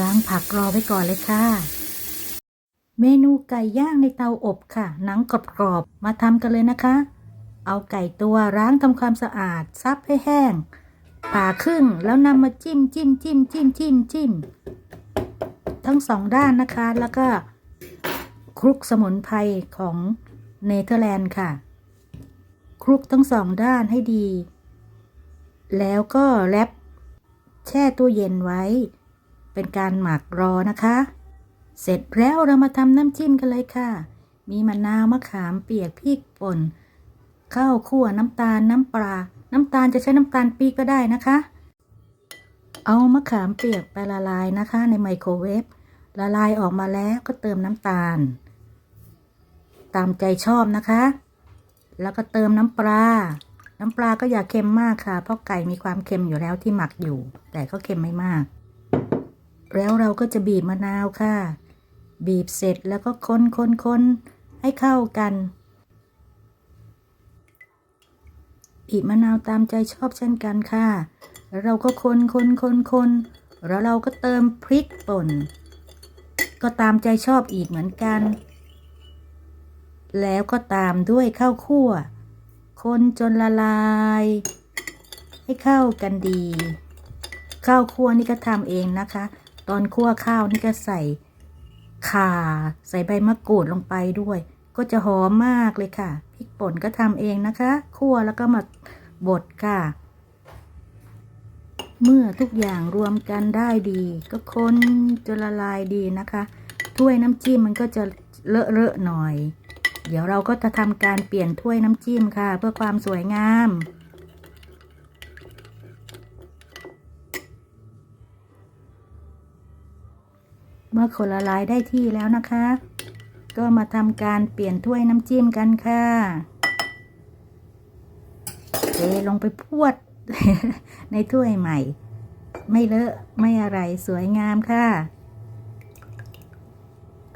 ล้างผักรอไว้ก่อนเลยค่ะ เมนูไก่ย่างในเตาอบค่ะ หนังกรอบๆมาทำกันเลยนะคะ เอาไก่ตัวล้างทำความสะอาด ซับให้แห้งผ่าครึ่งแล้วนำมาจิ้มจิ้มจิ้มจิ้มจิ้มจิ้มทั้งสองด้านนะคะ แล้วก็คลุกสมุนไพรของเนเธอร์แลนด์ค่ะ คลุกทั้งสองด้านให้ดี แล้วก็แรปแช่ตู้เย็นไว้ เป็นการหมักรอนะคะ เสร็จแล้วเรามาทำน้ำจิ้มกันเลยค่ะ มีมะนาวมะขามเปียกพริกป่นข้าวคั่วน้ำตาลน้ำปลา น้ำตาลจะใช้น้ำตาลปี๊บก็ได้นะคะ เอามะขามเปียกไปละลายนะคะ ในไมโครเวฟละลายออกมาแล้วก็เติมน้ำตาล ตามใจชอบนะคะ แล้วก็เติมน้ำปลา น้ำปลาก็อย่าเค็มมากค่ะ เพราะไก่มีความเค็มอยู่แล้วที่หมักอยู่ แต่ก็เค็มไม่มาก แล้วเราก็จะบีบมะนาวค่ะ บีบเสร็จแล้วก็คนคนคนให้เข้ากัน บีบมะนาวตามใจชอบเช่นกันค่ะแล้วเราก็คนคนคนคนแล้วเราก็เติมพริกป่น ก็ตามใจชอบอีกเหมือนกัน แล้วก็ตามด้วยข้าวคั่ว คนจนละลาย ให้เข้ากันดีข้าวคั่วนี่ก็ทำเองนะคะ ตอนคั่วข้าวนี่ก็ใส่ข่า ใส่ใบมะกรูดลงไปด้วย ก็จะหอมมากเลยค่ะพริกป่นก็ทำเองนะคะคั่วแล้วก็มาบดค่ะ เมื่อทุกอย่างรวมกันได้ดี ก็คนจนละลายดีนะคะ ถ้วยน้ำจิ้มมันก็จะเลอะเลอะๆหน่อย เดี๋ยวเราก็จะทำการเปลี่ยนถ้วยน้ำจิ้มค่ะ เพื่อความสวยงาม เมื่อคนละลายได้ที่แล้วนะคะ ก็มาทำการเปลี่ยนถ้วยน้ำจิ้มกันค่ะเทลงไปพวด ในถ้วยใหม่ ไม่เลอะไม่อะไรสวยงามค่ะ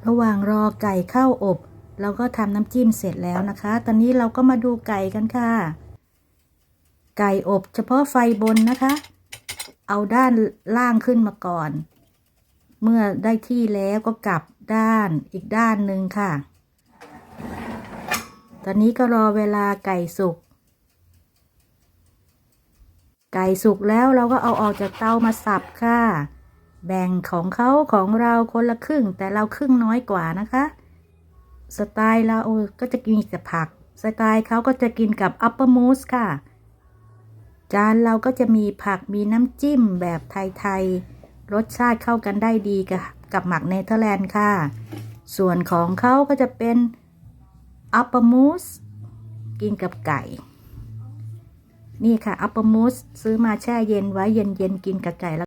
ระหว่างรอไก่เข้าอบ เราก็ทำน้ำจิ้มเสร็จแล้วนะคะ ตอนนี้เราก็มาดูไก่กันค่ะ ไก่อบเฉพาะไฟบนนะคะ เอาด้านล่างขึ้นมาก่อน เมื่อได้ที่แล้วก็กลับด้านอีกด้านหนึ่งค่ะ ตอนนี้ก็รอเวลาไก่สุก ไก่สุกแล้วเราก็เอาออกจากเตามาสับค่ะ แบ่งของเขาของเราคนละครึ่ง แต่เราครึ่งน้อยกว่านะคะ สไตล์เราก็จะกินกับผัก สไตล์เขาก็จะกินกับอัปเปอร์มูสค่ะ จานเราก็จะมีผักมีน้ำจิ้มแบบไทยๆ รสชาติเข้ากันได้ดีกับกับหมักเนเธอร์แลนด์ค่ะ ส่วนของเขาก็จะเป็นอัปเปอร์มูสกินกับไก่ นี่ค่ะอัปเปอร์มูสซื้อมาแช่เย็นไว้เย็นๆกินกับไก่แล้ว